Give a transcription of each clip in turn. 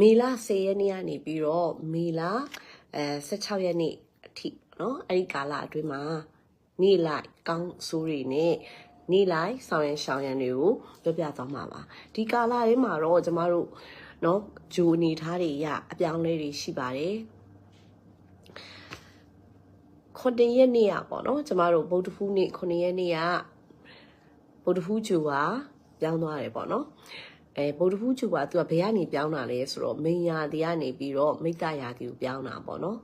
မေလ10ရက်နေ့ကနေပြီးတော့မေလအဲ16ရက်နေ့အထိเนาะအဲ့ဒီကာလအတွင်းမှာနေ့လိုက်ကောင်းဆိုးတွေနဲ့နေ့လိုက်ဆောင်ရန်ရှောင်ရန်တွေကိုပြောပြသွားမှာပါဒီကာလလေးမှာတော့ကျမတို့เนาะဂျိုအနေထားတွေရအပြောင်းလဲတွေရှိပါတယ်ခုနှစ်ရက်နေ့อ่ะပေါ့เนาะကျမတို့ဗုဒ္ဓဖူးနေ့ခုနှစ်ရက်နေ့อ่ะဗုဒ္ဓဖူးဂျိုကပြောင်းသွားတယ်ပေါ့เนาะ အဲဗုဒ္ဓဘူးချူပါသူကဘယ်ကနေပြောင်းတာလဲဆိုတော့မိညာတီကနေပြီးတော့မိတ္တရာတီကိုပြောင်းတာပေါ့နော်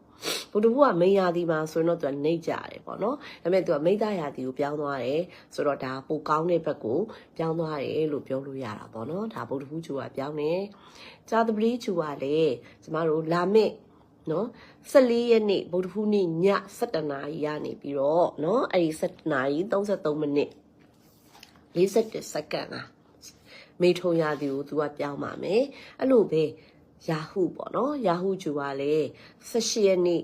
ဗုဒ္ဓဘူးကမိညာတီမှာဆိုရင်တော့သူကနေကြတယ်ပေါ့နော်ဒါပေမဲ့သူကမိတ္တရာတီကိုပြောင်းသွားတယ်ဆိုတော့ဒါပိုကောင်းတဲ့ဘက်ကိုပြောင်းသွားတယ်လို့ပြောလို့ရတာပေါ့နော်ဒါဗုဒ္ဓဘူးချူကပြောင်းတယ်ဇာတပတိချူကလည်းကျမတို့လာမယ့်နော်14ရက်နေ့ဗုဒ္ဓဟူးနေ့ည7:00နာရီကနေပြီးတော့နော်အဲဒီ7:33မိနစ်47စက္ကန့်လား မိထုံရသည်ကိုသူကပြောင်းပါမယ်အဲ့လိုပဲယာဟုပေါ့နော်ယာဟုဂျူကလည်း18ရက်နေ့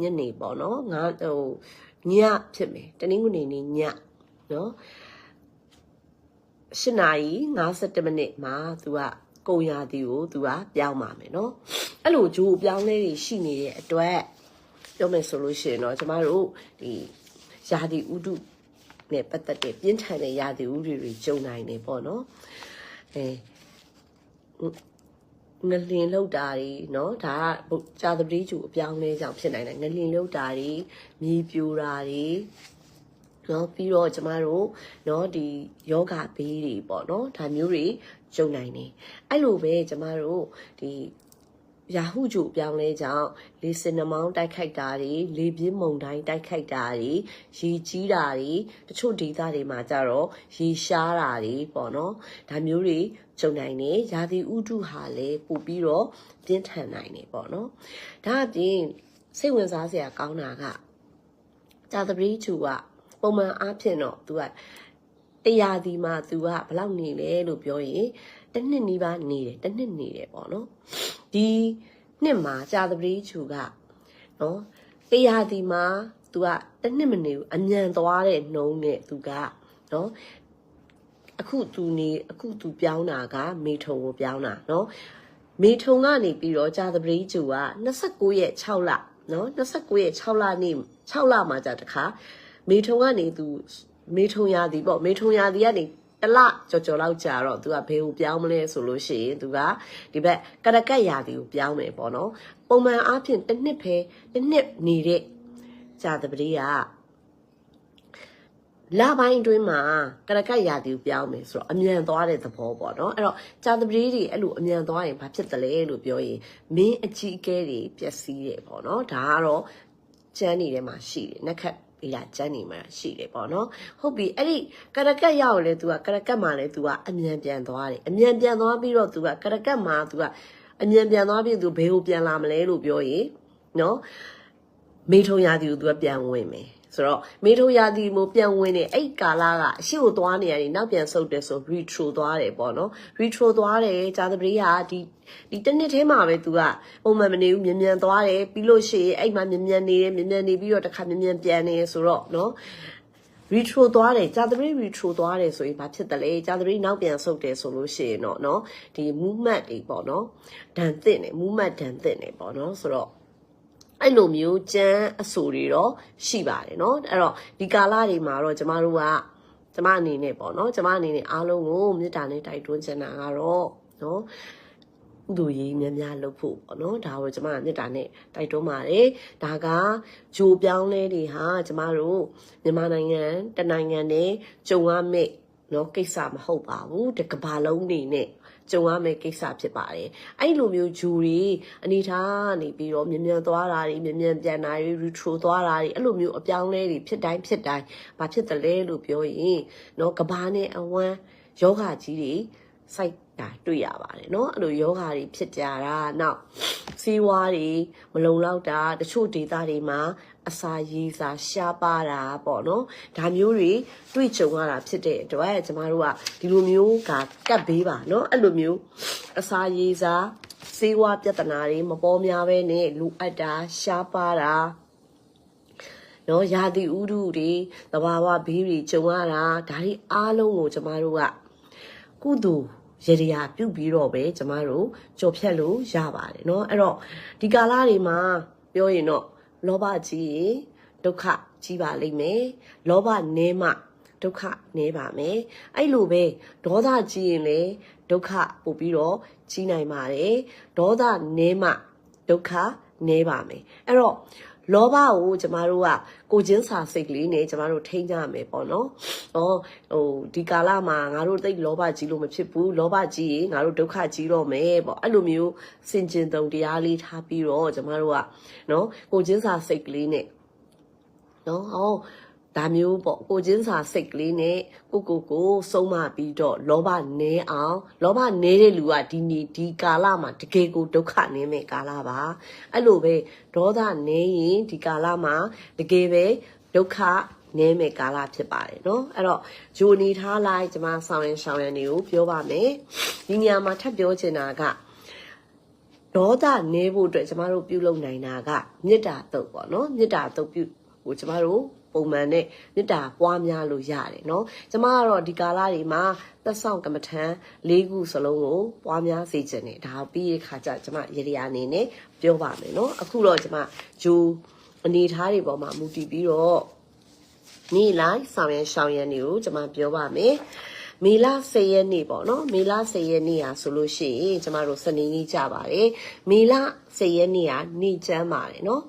ညနေပေါ့နော်ငါဟိုညဖြစ်မယ်တနင်္ဂနွေနေ့ညနော်8နာရီ57မိနစ်မှာသူကကုံရာတီကိုသူကပြောင်းပါမယ်နော်အဲ့လိုဂျိုးပြောင်းလဲတွေရှိနေတဲ့အတွက်ပြောမယ်ဆိုလို့ရှိရင်တော့ကျမတို့ဒီရာတီဥတု နဲ့ပတ်သက်တဲ့ပြင်းထန်တဲ့ယာဒီဥတွေတွေကြုံနိုင်နေပေါ့နော်အဲငလင်လောက်တာတွေเนาะဒါကဂျာသပတိကျူအပြောင်းလဲကြောင့်ဖြစ်နိုင်တယ်ငလင်လောက်တာတွေမြေပြိုတာတွေเนาะပြီးတော့ကျမတို့เนาะဒီယောဂဘေးတွေပေါ့เนาะဒါမျိုးတွေကြုံနိုင်တယ်အဲ့လိုပဲကျမတို့ဒီ ရာဟုကျိုအပြောင်းလဲကြောင့်လေစင်နှမောင်းတိုက်ခိုက်တာတွေလေပြင်းမုန်တိုင်းတိုက်ခိုက်တာတွေရေကြီးတာတွေတချို့ဒေသတွေမှာကြတော့ရေရှားတာတွေပေါ့နော်ဒါမျိုးတွေကြုံနိုင်တယ်ရာသီဥတုဟာလည်းပို့ပြီးတော့ပြင်းထန်နိုင်တယ်ပေါ့နော်ဒါအပြင်စိတ်ဝင်စားစရာကောင်းတာကကြာသပတေးကျူကပုံမှန်အားဖြင့်တော့ तू ကတရားဒီမှာ तू ကဘလောက်နေလဲလို့ပြောရင်တစ်နှစ်နီးပါးနေတယ်တစ်နှစ်နေတယ်ပေါ့နော် ဒီနှစ်မှာကြာသပတေးချူကနော်တရားဒီမှာ तू ကတစ်နှစ်မနေဘူးအမြန်သွားတဲ့နှုံးနဲ့ तू ကနော်အခု तू နေအခု तू ပြောင်းတာကမေထုံကိုပြောင်းတာနော်မေထုံကနေပြီးတော့ကြာသပတေးချူက29ရက်6လနော်29ရက်6လနေ့6လမှာကြာတခါမေထုံကနေ तू မေထုံရာဒီပေါ့မေထုံရာဒီကနေ တလကြော်ကြော်လောက်ကြာတော့ तू ကဘယ်ကိုပြောင်းမလဲဆိုလို့ရှိရင် तू ကဒီဘက်ကရကက်ရာဒီကိုပြောင်းမယ်ပေါ့နော်ပုံမှန်အားဖြင့်တစ်နှစ်ပဲတစ်နှစ်နေတဲ့ကြာတပတိကလပိုင်းအတွင်းမှာကရကက်ရာဒီကိုပြောင်းမယ်ဆိုတော့အမြန်သွားတဲ့သဘောပေါ့နော်အဲ့တော့ကြာတပတိတွေအဲ့လိုအမြန်သွားရင်ဘာဖြစ်တယ်လဲလို့ပြောရင်မင်းအကြီးအကဲတွေပျက်စီးတယ်ပေါ့နော်ဒါကတော့ကျန်းနေတဲ့မှာရှိတယ်နှက်ခတ် ပြီးတာကျန်းနေမှာရှိတယ်ပေါ့နော်ဟုတ်ပြီအဲ့ဒီကရကက်ရောက်လေ तू ကကရကက်မှာလေ तू ကအမြန်ပြန်သွားတယ်အမြန်ပြန်သွားပြီးတော့ तू ကကရကက်မှာ तू ကအမြန်ပြန်သွားပြီး तू ဘယ်ကိုပြန်လာမလဲလို့ပြောရင်နော်မေထုံရာဒီကို तू ကပြန်ဝင်မယ် ဆိုတော့မေထုံရာဒီမိုပြန်ဝင်နေအဲ့ကာလာကအရှိကိုသွားနေရတယ်နောက်ပြန်ဆုတ်တယ်ဆို retro သွားတယ်ပေါ့နော် retro သွားတယ်ဂျာသပတိကဒီဒီတစ်နှစ်ထဲမှာပဲ तू ကပုံမှန်မနေဘူးမြန်မြန်သွားတယ်ပြီးလို့ရှိရင်အဲ့မှာမြန်မြန်နေတယ်မြန်မြန်နေပြီးတော့တစ်ခါမြန်မြန်ပြန်နေဆိုတော့နော် retro သွားတယ်ဂျာသပတိ retro သွားတယ်ဆိုရင်ဘာဖြစ်တယ်လဲဂျာသပတိနောက်ပြန်ဆုတ်တယ်ဆိုလို့ရှိရင်တော့နော်ဒီ movement တွေပေါ့နော်ဒန်သင့်တယ် movement ဒန်သင့်တယ်ပေါ့နော်ဆိုတော့ အဲ့လိုမျိုးကြမ်းအဆူတွေတော့ရှိပါတယ်เนาะအဲ့တော့ဒီကာလတွေမှာတော့ကျမတို့ကကျမအနေနဲ့ပေါ့เนาะကျမအနေနဲ့အားလုံးကိုမေတ္တာနဲ့တိုက်တွန်းချင်တာကတော့เนาะဥဒူရေးများများလုပ်ဖို့ပေါ့နော်ဒါကိုကျမကမေတ္တာနဲ့တိုက်တွန်းပါတယ်ဒါကဂျိုပြောင်းလဲတွေဟာကျမတို့မြန်မာနိုင်ငံတနိုင်ငံနဲ့ကြုံရမယ့်နော်ကိစ္စမဟုတ်ပါဘူးတကဘာလုံးနေနဲ့ ကြုံရမယ့်ကိစ္စဖြစ်ပါတယ်အဲ့လိုမျိုးဂျူတွေအနေထားနေပြီးတော့မြ мян သွားတာတွေမြ мян ပြန်တာတွေ retro သွားတာတွေအဲ့လိုမျိုးအပြောင်းလဲတွေဖြစ်တိုင်းဖြစ်တိုင်းဘာဖြစ်တယ်လဲလို့ပြောရင်နော်ကဘာနဲ့အဝမ်းယောဂကြီးတွေ စိုက်တာတွေ့ရပါတယ်เนาะအဲ့လိုယောဂါတွေဖြစ်ကြတာနောက်စီးဝါးတွေမလုံလောက်တာတချို့ဒေသတွေမှာအစာရေးစာရှားပါတာပေါ့နော်ဒါမျိုးတွေတွေ့ကြုံရတာဖြစ်တဲ့အတွက်ကျမတို့ကဒီလိုမျိုးကကတ်ဘေးပါနော်အဲ့လိုမျိုးအစာရေးစာစေဝါပြဿနာတွေမပေါ်များပဲနဲ့လူအပ်တာရှားပါတာနော်ရာသီဥတုတွေသဘာဝဘေးတွေကြုံရတာဒါတွေအားလုံးကိုကျမတို့ကကုသိုလ် ရေဒီယာပြုတ်ပြီးတော့ပဲကျမတို့ကြော်ဖြတ်လို့ရပါတယ်เนาะအဲ့တော့ဒီကာလတွေမှာပြောရင်တော့လောဘကြီးရင်ဒုက္ခကြီးပါလိမ့်မယ်လောဘနည်းမှဒုက္ခနည်းပါမယ်အဲ့လိုပဲဒေါသကြီးရင်လည်းဒုက္ခပို့ပြီးတော့ကြီးနိုင်ပါတယ်ဒေါသနည်းမှဒုက္ခနည်းပါမယ်အဲ့တော့ လောဘကိုကျမတို့ကကိုချင်းစာစိတ်ကလေးနဲ့ကျမတို့ထိန်းကြရမယ်ပေါ့နော်။ဟောဟိုဒီကာလမှာငါတို့သိလောဘကြီးလို့မဖြစ်ဘူး။လောဘကြီးရင်ငါတို့ဒုက္ခကြီးတော့မယ်ပေါ့။အဲ့လိုမျိုးစင်ကျင်တုံတရားလေးထားပြီးတော့ကျမတို့ကနော်ကိုချင်းစာစိတ်ကလေးနဲ့နော်ဟော ဒါမျိုးပေါ့ကိုချင်းစာစိတ်ကလေးနဲ့ကိုကိုကိုစုံမပြီးတော့လောဘနည်းအောင်လောဘနည်းတဲ့လူကဒီနီဒီကာလမှာတကယ်ကိုဒုက္ခနည်းမဲ့ကာလပါအဲ့လိုပဲဒေါသနည်းရင်ဒီကာလမှာတကယ်ပဲဒုက္ခနည်းမဲ့ကာလဖြစ်ပါတယ်เนาะအဲ့တော့ဂျိုနေထားလိုက်ကျွန်မဆောင်ရင်ဆောင်ရန်တွေကိုပြောပါမယ်ဒီနေရာမှာထပ်ပြောချင်တာကဒေါသနည်းဖို့အတွက်ကျမတို့ပြုလုပ်နိုင်တာကမေတ္တာတုတ်ပေါ့နော်မေတ္တာတုတ်ပြုဟိုကျမတို့ ပုံမှန်နဲ့မေတ္တာပွားများလို့ရတယ်เนาะကျမကတော့ဒီကာလတွေမှာသက်ဆောင်ကမ္မထံ၄ခုစလုံးကိုပွားများစေခြင်းနဲ့ဒါပြီးရခါကျကျမရေရအနေနဲ့ပြောပါမယ်เนาะအခုတော့ကျမဂျိုအနေထားတွေပေါ်မှာမူတည်ပြီးတော့နေ့လိုက်ဆောင်ရန်ရှောင်ရန်တွေကိုကျမပြောပါမယ် မေလ10ရက်နေ့ပေါ့နော်မေလ10ရက်နေ့ဟာဆိုလို့ရှိရင်ကျမတို့စနေနေ့ကြပါတယ်မေလ10ရက်နေ့ဟာနေ့ချမ်းပါတယ်နော်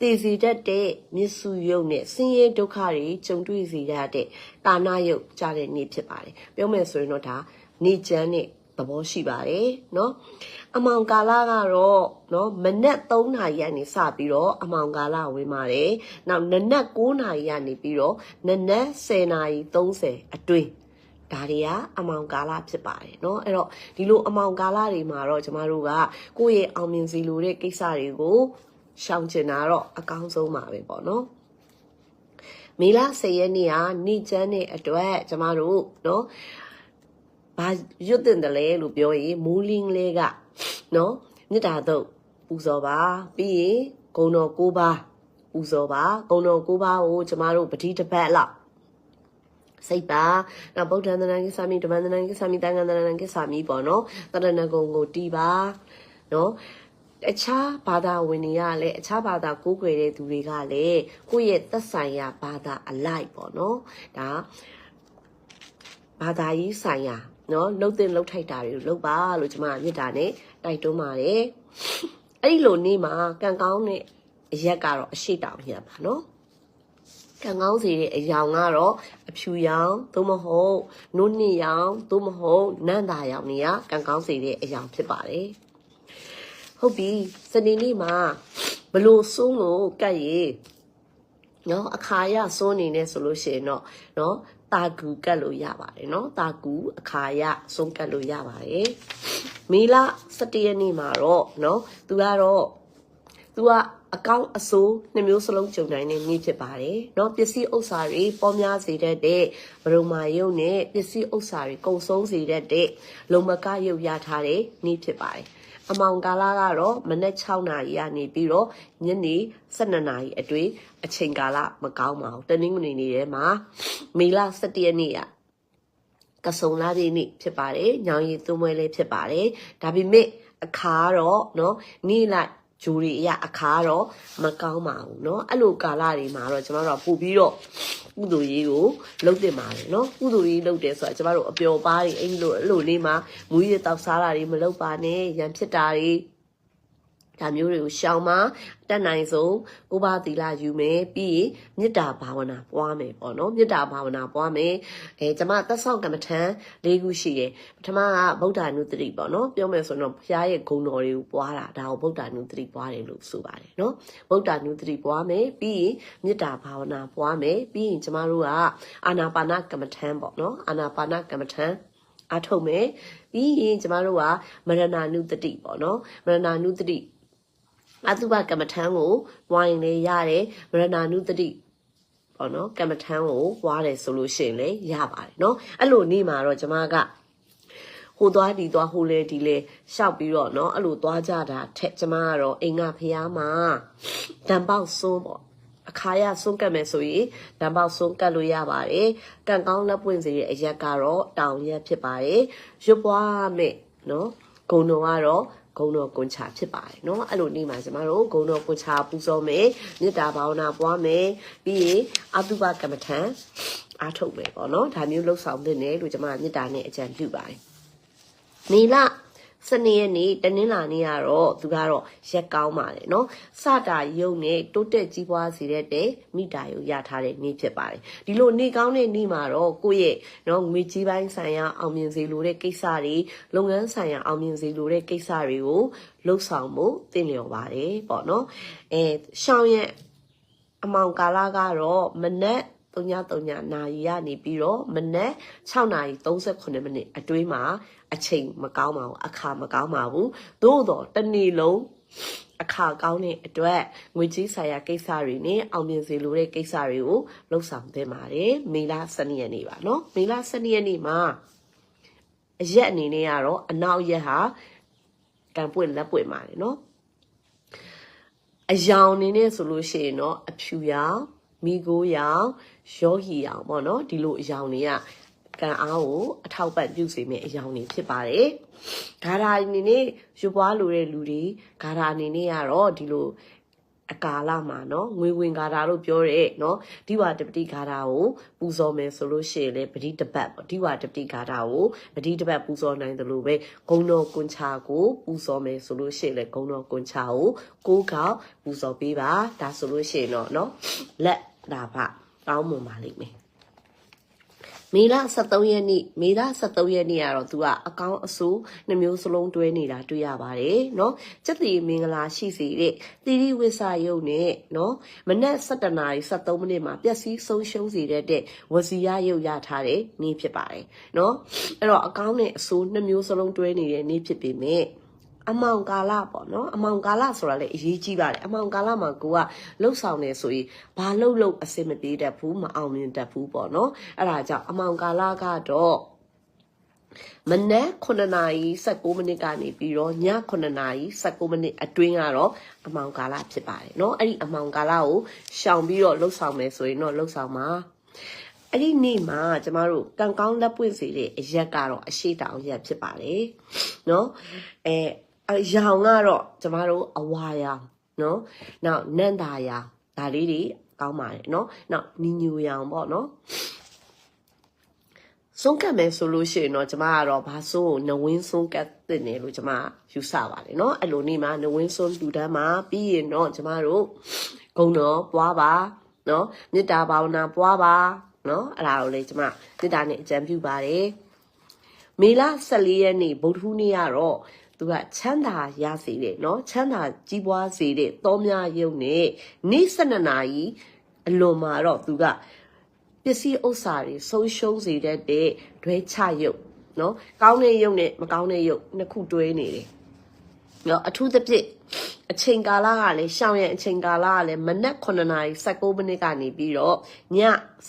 တည်စီတတ်တဲ့မြစ်စုယုတ်နဲ့ဆင်းရဲဒုက္ခတွေကြုံတွေ့စေရတဲ့ကာနာယုတ်ကြတဲ့နေ့ဖြစ်ပါတယ်ပြောမယ်ဆိုရင်တော့ဒါနေ့ချမ်းနဲ့သဘောရှိပါတယ်เนาะအမောင်ကာလကတော့เนาะမနက်3နာရီကနေစပြီးတော့အမောင်ကာလဝင်ပါတယ်နောက်နနက်9နာရီကနေပြီးတော့နနက်10နာရီ30အတွင်း ဒါတွေကအမောင်ကာလဖြစ်ပါတယ်เนาะအဲ့တော့ဒီလိုအမောင်ကာလတွေမှာတော့ကျမတို့ကကိုယ့်ရဲ့အောင်မြင်စီလိုတဲ့ကိစ္စတွေကိုရှောင်ကျင်တာတော့အကောင်းဆုံးပါပဲပေါ့နော်မေလ10ရက်နေ့ဟာနေချမ်းတဲ့အတွက်ကျမတို့เนาะဘာရွတ်တင်တယ်လဲလို့ပြောရင်မူလင်းလေးကနော်မြစ်တာတော့ပူဇော်ပါပြီးရင်ဂုံတော်၉ပါးပူဇော်ပါဂုံတော်၉ပါးကိုကျမတို့ပတိတစ်ပတ်လောက် စိတ်ပါနောက်ဗုဒ္ဓံတရဏကိစ္ဆာမိဓမ္မံတရဏကိစ္ဆာမိတန်ခါတရဏကိစ္ဆာမိပေါ့နော်တရဏဂုံကိုတီးပါနော်အခြားဘာသာဝင်တွေကလည်းအခြားဘာသာကိုးကွယ်တဲ့သူတွေကလည်းကိုယ့်ရဲ့သက်ဆိုင်ရာဘာသာအလိုက်ပေါ့နော်ဒါဘာသာရေးဆိုင်ရာနော်လှုပ်တဲ့လှုပ်ထိုက်တာတွေကိုလှုပ်ပါလို့ကျွန်မမြစ်တာနဲ့တိုက်တွန်းပါတယ်အဲ့ဒီလိုနေ့မှာကံကောင်းတဲ့အရက်ကတော့အရှိတောင်ရက်ပါနော် ခံကောင်းစေတဲ့အရာကတော့အဖြူရောင်သို့မဟုတ်နုနှစ်ရောင်သို့မဟုတ်နန့်သာရောင်တွေကခံကောင်းစေတဲ့အရာဖြစ်ပါတယ်ဟုတ်ပြီစနေနေ့မှာဘလို့ဆုံးလို့ကတ်ရေနော်အခါရစိုးနေနေဆိုလို့ရှိရင်တော့နော်တာကူကတ်လို့ရပါတယ်နော်တာကူအခါရဆုံးကတ်လို့ရပါတယ်မေလ17ရက်နေ့မှာတော့နော်သူကတော့သူက အကောင့်အစိုးနှစ်မျိုးစလုံးကြုံနိုင်တဲ့နေ့ဖြစ်ပါတယ်เนาะပစ္စည်းဥစ္စာတွေပေါ်များစေတတ်တဲ့ဘရုံမာယုတ်နဲ့ပစ္စည်းဥစ္စာတွေကုံဆုံးစေတတ်တဲ့လုံမကယုတ်ရထားတဲ့နေ့ဖြစ်ပါတယ်အမောင်ကာလကတော့မနက်6နာရီကနေပြီးတော့ညနေ12နာရီအတွင်းအချိန်ကာလမကောင်းပါဘူးတနင်္ဂနွေနေ့ထဲမှာမေလ17ရက်နေ့ကကစုံလာတဲ့နေ့ဖြစ်ပါတယ်ညောင်ရည်သွမွဲလေးဖြစ်ပါတယ်ဒါပေမဲ့အခါတော့เนาะနေ့လိုက် ဂျူရီအရအခါတော့မကောင်းပါဘူးเนาะအဲ့လိုကာလတွေမှာတော့ကျွန်တော်တို့ပို့ပြီးတော့ကုသိုလ်ရေးကိုလုပ်တင်ပါတယ်เนาะကုသိုလ်ရေးလုပ်တယ်ဆိုတာကျွန်တော်တို့အပျော်ပါးတွေအဲ့လိုအဲ့လိုလေးမှာမူရည်တောက်စားတာတွေမလုပ်ပါနဲ့ရံဖြစ်တာတွေ ဒါမျိုးတွေကိုရှောင်မတက်နိုင်ဆုံးကိုပါသီလယူမယ်ပြီးရင်မေတ္တာဘာဝနာပွားမယ်ပေါ့နော်မေတ္တာဘာဝနာပွားမယ်အဲကျွန်မသက်ဆောင်ကမ္မထံ၄ခုရှိတယ်ပထမကဗုဒ္ဓနုတ္တိပေါ့နော်ပြောမယ်ဆိုတော့ဘုရားရဲ့ဂုဏ်တော်တွေကိုပွားတာဒါကိုဗုဒ္ဓနုတ္တိပွားတယ်လို့ဆိုပါတယ်နော်ဗုဒ္ဓနုတ္တိပွားမယ်ပြီးရင်မေတ္တာဘာဝနာပွားမယ်ပြီးရင်ကျွန်မတို့ကအာနာပါနကမ္မထံပေါ့နော်အာနာပါနကမ္မထံအထုတ်မယ်ပြီးရင်ကျမတို့ကမရဏနုတတိပေါ့နော်မရဏနုတတိ အတုပကမ္မထံကိုဝိုင်းလေရတယ်မရဏနုတတိေါ့နော်ကမ္မထမ်းကိုဝါတယ်ဆိုလို့ရှိရင်လည်းရပါတယ်နော်အဲ့လိုနေမှာတော့ကျမကဟိုသွားဒီသွားဟိုလဲဒီလဲရှောက်ပြီးတော့နော်အဲ့လိုသွားကြတာထက်ကျမကတော့အိမ်ကဖျားမှာတံပေါက်ဆိုးပေါ့အခါရဆုံးကတ်မယ်ဆိုရင်တံပေါက်ဆုံးကတ်လို့ရပါတယ်ကံကောင်းလက်ပွင့်စေတဲ့အရက်ကတော့တောင်ရက်ဖြစ်ပါတယ်ရွပွားမဲ့နော်ဂုံတော်ကတော့ ဂုံတော်ကွန်ချာဖြစ်ပါတယ်เนาะအဲ့လိုနေ့မှာကျမတို့ဂုံတော်ကွန်ချာပူဇော်မယ်မေတ္တာဘာဝနာပွားမယ်ပြီးရင်အတုပကမ္မထံအားထုတ်မယ်ပေါ့เนาะဒါမျိုးလှုပ်ဆောင်သင့်တယ်လို့ကျမမေတ္တာနဲ့အကြံပြုပါတယ်နေလ စနေရက်နေ့တနင်္လာနေ့ကတော့သူကတော့ရက်ကောင်းပါတယ်เนาะစတာယုံနဲ့တိုးတက်ကြီးပွားစေတဲ့မိတာယုံရထားတဲ့နေ့ဖြစ်ပါတယ်ဒီလိုနေ့ကောင်းတဲ့နေ့မှာတော့ကိုယ့်ရဲ့เนาะငွေကြီးပိုင်းဆိုင်ရာအောင်မြင်စေလိုတဲ့ကိစ္စတွေလုပ်ငန်းဆိုင်ရာအောင်မြင်စေလိုတဲ့ကိစ္စတွေကိုလှုပ်ဆောင်မှုသင့်လျော်ပါတယ်ပေါ့เนาะအဲရှောင်းရဲ့အမောင်ကာလကတော့မနက် 3:3နာရီကနေပြီးတော့မနက်6နာရီ38မိနစ်အတွင်းမှာအချိန်မကောင်းပါဘူးအခါမကောင်းပါဘူးသို့တော့တစ်နေ့လုံးအခါကောင်းတဲ့အတွက်ငွေကြေးဆိုင်ရာကိစ္စတွေနဲ့အောင်မြင်စေလိုတဲ့ကိစ္စတွေကိုလှုပ်ဆောင်သင့်ပါတယ်မေလ12ရက်နေ့ပါเนาะမေလ12ရက်နေ့မှာအရက်အနေနဲ့ကတော့အနောက်ရက်ဟာကံပွင့်လက်ပွင့်ပါတယ်เนาะအယောင်အနေနဲ့ဆိုလို့ရှိရင်တော့အဖြူရောင်မိကိုရောင် ယောဂီရောင်ပေါ့နော်ဒီလိုအယောင်တွေကကံအားကိုအထောက်ပံ့ပြုစေမယ့်အယောင်တွေဖြစ်ပါတယ်ဂါရာအနေနဲ့ရွပွားလိုတဲ့လူတွေဂါရာအနေနဲ့ကတော့ဒီလိုအကာလမှာเนาะငွေဝင်ဂါရာလို့ပြောတဲ့เนาะဒီဝတပတိဂါရာကိုပူဇော်မယ်ဆိုလို့ရှိရင်လေပတိတပတ်ပေါ့ဒီဝတပတိဂါရာကိုပတိတပတ်ပူဇော်နိုင်တယ်လို့ပဲဂုံတော်ကွန်ချာကိုပူဇော်မယ်ဆိုလို့ရှိရင်လေဂုံတော်ကွန်ချာကိုကိုးကောက်ပူဇော်ပေးပါဒါဆိုလို့ရှိရင်တော့เนาะလက်ဒါဖ ကောင်းမွန်ပါလိမ့်မယ်မေလ73ရက်နေ့မေလ73ရက်နေ့ကတော့သူကအကောင်းအဆိုးနှမျိုးစလုံးတွဲနေတာတွေ့ရပါတယ်เนาะစက်တီမင်္ဂလာရှိစေတဲ့သီရိဝိဆာယုတ်နဲ့เนาะမနက်7:73မိနစ်မှာပျက်စီးဆုံးရှုံးစေတဲ့ဝစီရယုတ်ရထားတဲ့နေ့ဖြစ်ပါတယ်เนาะအဲ့တော့အကောင်းနဲ့အဆိုးနှမျိုးစလုံးတွဲနေတဲ့နေ့ဖြစ်ပေမဲ့ အမောင်ကာလပေါ့နော်အမောင်ကာလဆိုတာလည်းအရေးကြီးပါတယ်အမောင်ကာလမှာကိုကလှုပ်ဆောင်နေဆိုရင်ဘာလှုပ်လှုပ်အစင်မပြေတတ်ဘူးမအောင်မြင်တတ်ဘူးပေါ့နော်အဲ့ဒါကြောင့်အမောင်ကာလကတော့မနက်9နာရီ19မိနစ်ကနေပြီးတော့ည9နာရီ19မိနစ်အတွင်းကတော့အမောင်ကာလဖြစ်ပါတယ်เนาะအဲ့ဒီအမောင်ကာလကိုရှောင်ပြီးတော့လှုပ်ဆောင်မယ်ဆိုရင်တော့လှုပ်ဆောင်ပါအဲ့ဒီနေ့မှာကျမတို့ကံကောင်းလက်ပွင့်စေတဲ့အရက်ကတော့အရှိတောင်ရက်ဖြစ်ပါတယ်เนาะအဲ အရောင်ကတော့ကျမတို့အဝါရောင်နော်နောက်နန္တာရောင်ဒါလေးတွေကောင်းပါတယ်နော်နောက်နီညူရောင်ပေါ့နော်ဆုံးကတ်မယ်ဆိုလို့ရှိရင်တော့ကျမကတော့ဘာဆိုးနဝင်းဆုံးကတ်တင်တယ်လို့ကျမယူဆပါတယ်เนาะအဲ့လိုနေမှာနဝင်းဆုံးလူတန်းမှာပြီးရင်တော့ကျမတို့ဂုံတော်ပွားပါเนาะမေတ္တာဘာဝနာပွားပါเนาะအဲ့ဒါကိုလေကျမမေတ္တာနဲ့အကြံပြုပါတယ်မေလ14ရက်နေ့ဗုဒ္ဓဟူးနေ့ကတော့ သူကချမ်းသာရစေတဲ့เนาะချမ်းသာကြီးပွားစေတဲ့တောများယုံနဲ့နေ့12နာရီအလွန်မှာတော့သူကပစ္စည်းဥစ္စာတွေဆုံးရှုံးစေတတ်တဲ့ဒွဲချရုပ်เนาะကောင်းတဲ့ရုပ်နဲ့မကောင်းတဲ့ရုပ်နှစ်ခုတွဲနေတယ်เนาะအထူးသဖြင့်အချိန်ကာလကလည်းရှောင်းရဲ့အချိန်ကာလကလည်းမနက်9နာရီ19မိနစ်ကနေပြီးတော့ည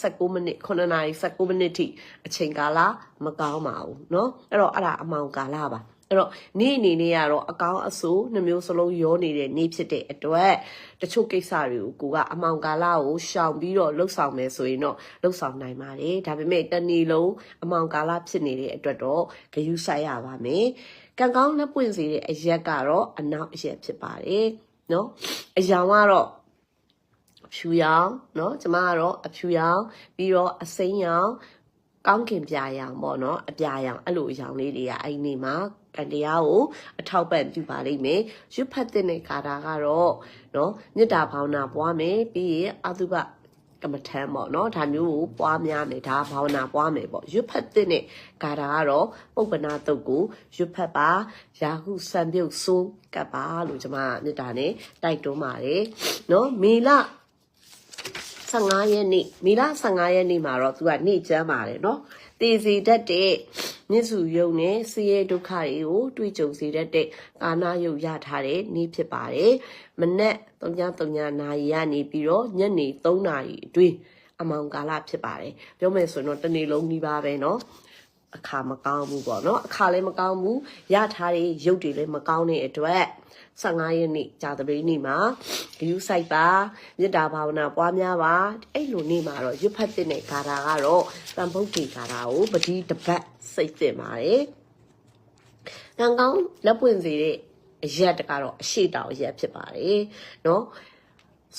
19မိနစ်9နာရီ19မိနစ်ထိအချိန်ကာလမကောင်းပါဘူးเนาะအဲ့တော့အဲ့ဒါအမောင်ကာလပါ အဲ့တော့နေ့အနေနဲ့ကတော့အကောင်းအဆိုးနှမျိုးစလုံးရောနေတဲ့နေ့ဖြစ်တဲ့အတွက်တချို့ကိစ္စတွေကိုကိုကအမောင်ကာလကိုရှောင်ပြီးတော့လှုပ်ဆောင်မယ်ဆိုရင်တော့လှုပ်ဆောင်နိုင်ပါတယ်ဒါပေမဲ့တနေ့လုံးအမောင်ကာလဖြစ်နေတဲ့အတွက်တော့ဂရုစိုက်ရပါမယ်ကံကောင်းလက်ပွင့်စေတဲ့အရက်ကတော့အနောက်အရက်ဖြစ်ပါတယ်နော်အယောင်ကတော့ဖြူရောင်เนาะကျမကတော့အဖြူရောင်ပြီးတော့အစိမ်းရောင်ကောင်းကင်ပြာရောင်ပေါ့နော်အပြာရောင်အဲ့လိုအရောင်လေးတွေကအဲ့ဒီနေ့မှာ ကံတရားကိုအထောက်ပံ့ပြုပါလိမ့်မယ်ရွတ်ဖတ်တဲ့ကာတာကတော့နော်မေတ္တာဘာဝနာပွားမယ်ပြီးရင်အတုပကမ္မထမ်းပေါ့နော်ဒါမျိုးကိုပွားများမယ်ဒါဘာဝနာပွားမယ်ပေါ့ရွတ်ဖတ်တဲ့ဂါတာကတော့ပုပ္ပနာတုတ်ကိုရွတ်ဖတ်ပါရာဟုစံပြုတ်ဆိုးကပ်ပါလို့ကျွန်မမေတ္တာနဲ့တိုက်တွန်းပါတယ်နော်မေလ15ရက်နေ့မေလ15ရက်နေ့မှာတော့သူကနေ့ကျမ်းပါတယ်နော်တေစီတတ်တဲ့ မြစ်စုယုံနဲ့ဆင်းရဲဒုက္ခတွေကိုတွေ့ကြုံစေတတ်တဲ့ကာနာယုတ်ရထားတဲ့နေ့ဖြစ်ပါတယ်မနေ့3:3နာရီကနေပြီးတော့ညနေ3နာရီအတွင်းအမောင်ကာလဖြစ်ပါတယ်ပြောမယ်ဆိုရင်တော့တနေ့လုံးနှီးပါပဲเนาะ အခါမကောင်းဘူးပေါ့နော်အခါလည်းမကောင်းဘူးရထားတဲ့ရုပ်တွေလည်းမကောင်းတဲ့အတွက်15ရက်နေ့ကြာသပတေးနေ့မှာဂရုစိုက်ပါမေတ္တာဘာဝနာပွားများပါအဲ့ လိုနေ့မှာတော့ရွတ်ဖတ်တဲ့ဂါထာကတော့တန်ဖုတ်တီဂါထာကိုပတိတပတ်စိတ်သင့်ပါတယ်ကံကောင်းလက်ပွင့်စေတဲ့အရက်တကတော့အရှိတောင်အရက်ဖြစ်ပါတယ်နော်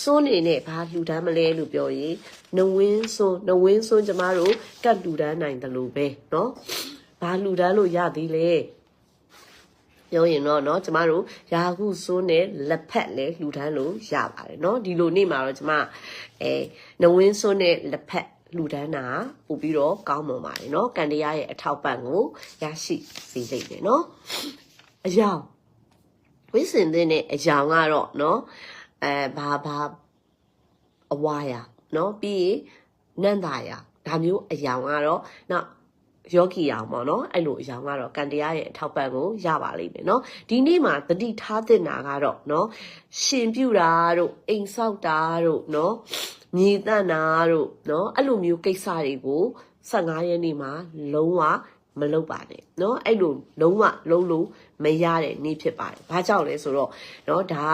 စွန်းနေနဲ့ဘာလှူဒန်းမလဲလို့ပြောရင်နဝင်းစွန်းနဝင်းစွန်းကျမတို့ကတ်လှူဒန်းနိုင်တယ်လို့ပဲเนาะဘာလှူဒန်းလို့ရသေးလဲ ပြောရင်တော့เนาะကျမတို့ယာခုစွန်းနဲ့လက်ဖက်လဲလှူဒန်းလို့ရပါတယ်เนาะဒီလိုနေ့မှာတော့ကျမအဲနဝင်းစွန်းနဲ့လက်ဖက်လူဒန်းတာပို့ပြီးတော့ကောင်းမွန်ပါတယ်เนาะကန်တရားရဲ့အထောက်ပံ့ကိုရရှိစေလိမ့်မယ်เนาะအယောင်ဝိစင်တဲ့အယောင်ကတော့เนาะအဲဘာဘာအဝါရเนาะပြီးရင်နန္တာရဒါမျိုးအယောင်ကတော့နောက် ယောဂီအောင်ပေါ့နော်အဲ့လိုအယောင်ကတော့ကံတရားရဲ့အထောက်ပံ့ကိုရပါလိမ့်မယ်နော်ဒီနေ့မှာတတိထားတဲ့နာကတော့နော်ရှင်ပြူတာတို့အိမ်ဆောက်တာတို့နော်မြေတန့်တာတို့နော်အဲ့လိုမျိုးကိစ္စတွေကို15ရက်နေ့မှာလုံးဝမလုပ်ပါနဲ့เนาะအဲ့လိုလုံးဝလုံးလို့မရတဲ့နေ့ဖြစ်ပါတယ်။ဘာကြောင့်လဲဆိုတော့เนาะဒါ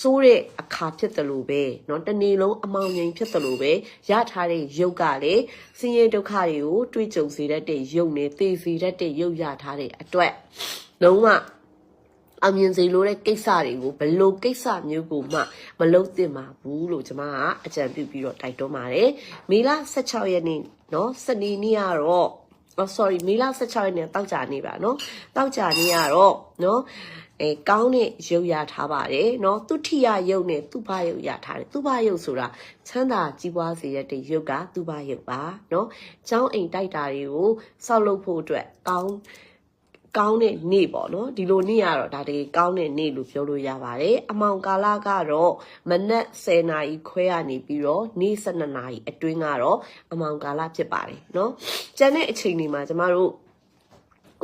စိုးတဲ့အခါဖြစ်တယ်လို့ပဲเนาะတနေ့လုံးအမောင်ငိမ်ဖြစ်တယ်လို့ပဲရထားတဲ့ရုပ်ကလည်းဆင်းရဲဒုက္ခတွေကိုတွေးကြုံစေတတ်တဲ့ရုပ်နဲ့သိစေတတ်တဲ့ရုပ်ရထားတဲ့အတွက်လုံးဝအမြင်စီလို့တဲ့ကိစ္စတွေကိုဘလို့ကိစ္စမျိုးကိုမှမလုပ်သင့်ပါဘူးလို့ကျွန်မကအကြံပြုပြီးတော့တိုက်တွန်းပါတယ်။မေလ16ရက်နေ့เนาะစနေနေ့ကတော့ oh sorry မေလ16ရက်နေ့တောက်ကြနေပါเนาะတောက်ကြနေရတော့เนาะ အဲကောင်းတဲ့ရုပ်ရထားပါတယ်เนาะသူထိယရုပ်နဲ့သူ့ဘရုပ်ရထားတယ်သူ့ဘရုပ်ဆိုတာချမ်းသာကြီးပွားစေရတဲ့ရုပ်ကသူ့ဘရုပ်ပါเนาะចောင်းအိမ်တိုက်တာတွေကိုစောက်လုပ်ဖို့အတွက်ကောင်းကောင်းတဲ့နေ့ပေါ့နော်ဒီလိုနေ့ကတော့ဒါတကယ်ကောင်းတဲ့နေ့လို့ပြောလို့ရပါတယ်အမောင်ကာလကတော့မနက်10နာရီခွဲကနေပြီးတော့နေ့12နာရီအတွင်းကတော့အမောင်ကာလဖြစ်ပါတယ်နော်ကျန်တဲ့အချိန်တွေမှာကျမတို့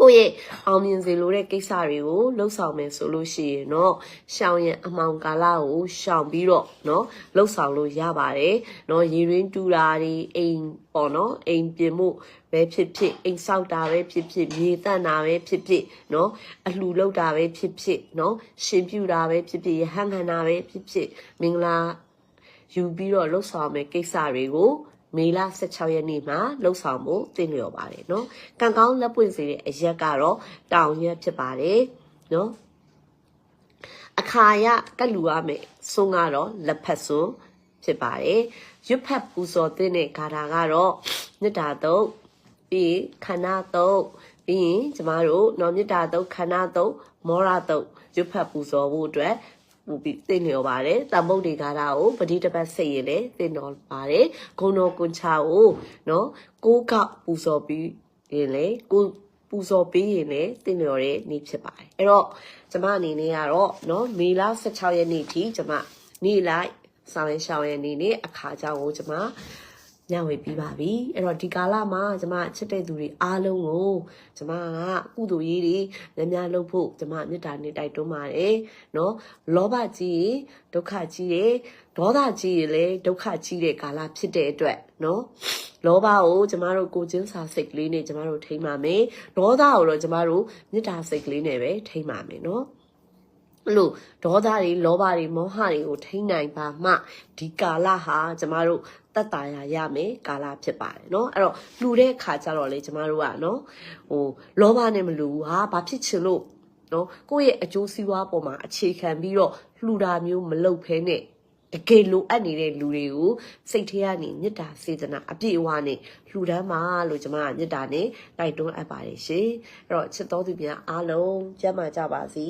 ကိုယ့်ရဲ့အောင်မြင်စေလိုတဲ့ကိစ္စတွေကိုလှုပ်ဆောင်မယ်ဆိုလို့ရှိရင်တော့ရှောင်ရံအမောင်ကာလကိုရှောင်ပြီးတော့เนาะလှုပ်ဆောင်လို့ရပါတယ်เนาะရေရင်းတူတာတွေအိမ်ပေါ့เนาะအိမ်ပြင်မှုပဲဖြစ်ဖြစ်အိမ်ဆောက်တာပဲဖြစ်ဖြစ်မြေတန့်တာပဲဖြစ်ဖြစ်เนาะအလှလုပ်တာပဲဖြစ်ဖြစ်เนาะရှင်ပြူတာပဲဖြစ်ဖြစ်ရဟန်းခံတာပဲဖြစ်ဖြစ်မင်္ဂလာယူပြီးတော့လှုပ်ဆောင်မယ်ကိစ္စတွေကို မေလ16ရက်နေ့မှာလှုပ်ဆောင်ဖို့သင်လျော်ပါတယ်နော်ကံကောင်းလက်ပွင့်စေတဲ့အရက်ကတော့တောင်ရက်ဖြစ်ပါတယ်နော်အခါရကလူရမယ်ဆုံးကတော့လက်ဖက်ဆုံးဖြစ်ပါတယ်ရွတ်ဖက်ပူဇော်တဲ့ဂါထာကတော့မြတ်တာတုတ်ပြီးခန္ဓာတုတ်ပြီးရင်ကျမတို့နော်မြတ်တာတုတ်ခန္ဓာတုတ်မောရတုတ်ရွတ်ဖက်ပူဇော်ဖို့အတွက် ပူပြီးသိလျော်ပါတယ်တမ္ပုတ်ဒီကားတာကိုပတိတပတ်စိတ်ရင်လည်းသိတော်ပါတယ်ဂုံတော်ကွန်ချာကိုနော်ကိုးကောက်ပူဇော်ပြီးရင်လေကိုပူဇော်ပေးရင်လည်းသိလျော်တဲ့နေ့ဖြစ်ပါတယ်အဲ့တော့ကျမအနေနဲ့ကတော့နော်မေလ16ရက်နေ့ထိကျမနေ့လိုက်ဆောင်ရင်ရှောင်းရဲ့နေ့နဲ့အခါကြောင့်ကိုကျမ ညဝေပြီးပါပြီအဲ့တော့ဒီကာလမှာကျမချစ်တဲ့သူတွေအားလုံးကိုကျမကကုသိုလ်ရေးတွေများများလုပ်ဖို့ကျမမေတ္တာနဲ့တိုက်တွန်းပါတယ်နော်လောဘကြီးရင်ဒုက္ခကြီးတယ်ဒေါသကြီးရင်လည်းဒုက္ခကြီးတဲ့ကာလဖြစ်တဲ့အတွက်နော်လောဘကိုကျမတို့ကိုချင်းစာစိတ်ကလေးနဲ့ကျမတို့ထိမ့်ပါမယ်ဒေါသကိုတော့ကျမတို့မေတ္တာစိတ်ကလေးနဲ့ပဲထိမ့်ပါမယ်နော် အဲ့လိုဒေါသတွေလောဘတွေမောဟတွေကိုထိန်းနိုင်ပါမှဒီကာလဟာကျမတို့တတ်တာရရမယ်ကာလဖြစ်ပါတယ်เนาะအဲ့တော့လှူတဲ့ခါကျတော့လေကျမတို့ကเนาะဟိုလောဘနဲ့မလှူဘူးဟာဘာဖြစ်ချင်လို့เนาะကိုယ့်ရဲ့အကျိုးစီးပွားပေါ်မှာအခြေခံပြီးတော့လှူတာမျိုးမလုပ်ဖဲနဲ့တကယ်လိုအပ်နေတဲ့လူတွေကိုစိတ်ထဲကနေမေတ္တာစေတနာအပြည့်အဝနဲ့လှူဒန်းပါလို့ကျွန်မကမေတ္တာနဲ့တိုက်တွန်းအပ်ပါတယ်ရှင်အဲ့တော့ချစ်တော်သူများအားလုံးကျမ်းမာကြပါစေ